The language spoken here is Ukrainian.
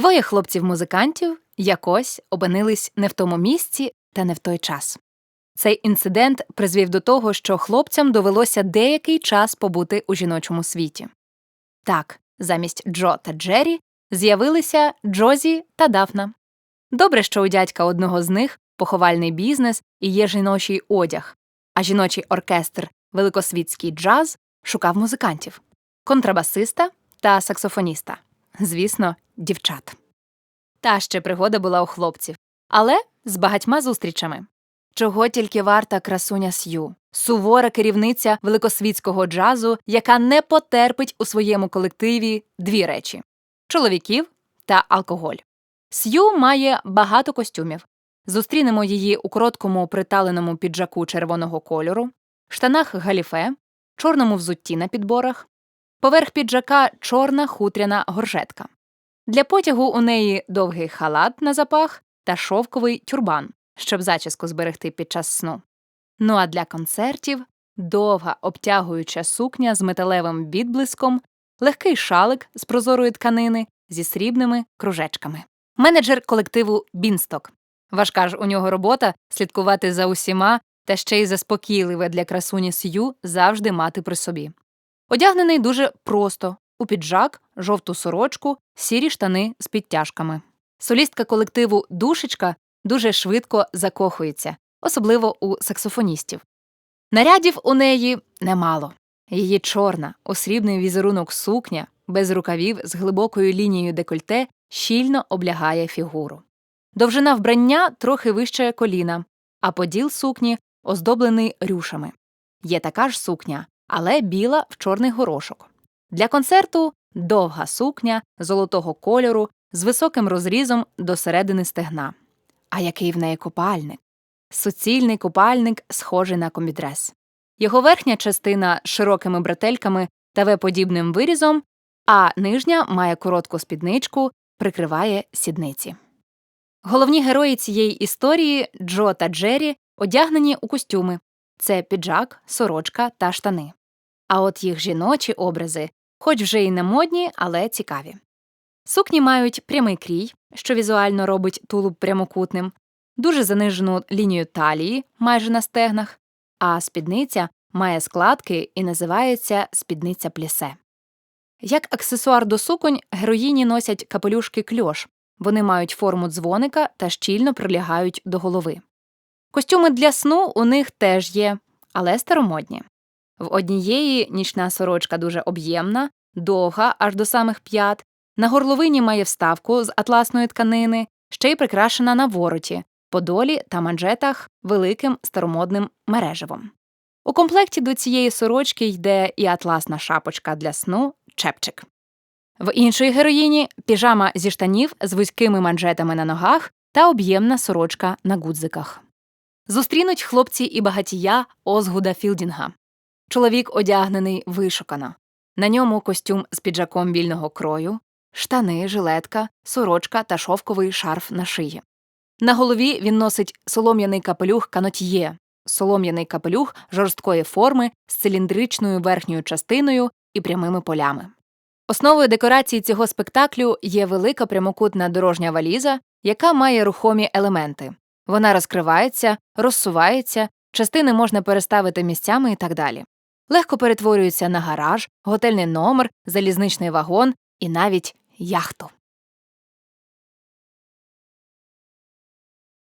Двоє хлопців-музикантів якось опинились не в тому місці та не в той час. Цей інцидент призвів до того, що хлопцям довелося деякий час побути у жіночому світі. Так, замість Джо та Джері з'явилися Джозі та Дафна. Добре, що у дядька одного з них поховальний бізнес і є жіночий одяг, а жіночий оркестр Великосвітський джаз шукав музикантів контрабасиста та саксофоніста. Звісно, дівчат. Та ще пригода була у хлопців, але з багатьма зустрічами. Чого тільки варта красуня Сью, сувора керівниця великосвітського джазу, яка не потерпить у своєму колективі дві речі чоловіків та алкоголь. Сью має багато костюмів. Зустрінемо її у короткому приталеному піджаку червоного кольору, штанах галіфе, чорному взутті на підборах, поверх піджака чорна хутряна горжетка. Для потягу у неї довгий халат на запах та шовковий тюрбан, щоб зачіску зберегти під час сну. Ну а для концертів довга обтягуюча сукня з металевим відблиском, легкий шалик з прозорої тканини зі срібними кружечками. Менеджер колективу Бінсток. Важка ж у нього робота слідкувати за усіма та ще й заспокійливе для красуні Сью завжди мати при собі. Одягнений дуже просто у піджак, жовту сорочку, сірі штани з підтяжками. Солістка колективу Душечка дуже швидко закохується, особливо у саксофоністів. Нарядів у неї немало. Її чорна, осрібний візерунок сукня, без рукавів з глибокою лінією декольте щільно облягає фігуру. Довжина вбрання трохи вище коліна, а поділ сукні оздоблений рюшами. Є така ж сукня, але біла в чорний горошок. Для концерту довга сукня золотого кольору з високим розрізом до середини стегна. А який в неї купальник? Суцільний купальник, схожий на комідрес. Його верхня частина з широкими бретельками та В-подібним вирізом, а нижня має коротку спідничку, прикриває сідниці. Головні герої цієї історії Джо та Джері одягнені у костюми це піджак, сорочка та штани. А от їх жіночі образи, хоч вже й не модні, але цікаві. Сукні мають прямий крій, що візуально робить тулуб прямокутним, дуже занижену лінію талії майже на стегнах, а спідниця має складки і називається спідниця плісе. Як аксесуар до суконь героїні носять капелюшки кльош, вони мають форму дзвоника та щільно прилягають до голови. Костюми для сну у них теж є, але старомодні. В однієї нічна сорочка дуже об'ємна, довга аж до самих п'ят, на горловині має вставку з атласної тканини, ще й прикрашена на вороті, подолі та манжетах великим старомодним мереживом. У комплекті до цієї сорочки йде і атласна шапочка для сну, чепчик. В іншої героїні піжама зі штанів з вузькими манжетами на ногах та об'ємна сорочка на гудзиках. Зустрінуть хлопці і багатія Озгуда Філдінга. Чоловік одягнений вишукано. На ньому костюм з піджаком вільного крою, штани, жилетка, сорочка та шовковий шарф на шиї. На голові він носить солом'яний капелюх канотьє, солом'яний капелюх жорсткої форми з циліндричною верхньою частиною і прямими полями. Основою декорації цього спектаклю є велика прямокутна дорожня валіза, яка має рухомі елементи. Вона розкривається, розсувається, частини можна переставити місцями і так далі. Легко перетворюються на гараж, готельний номер, залізничний вагон і навіть яхту.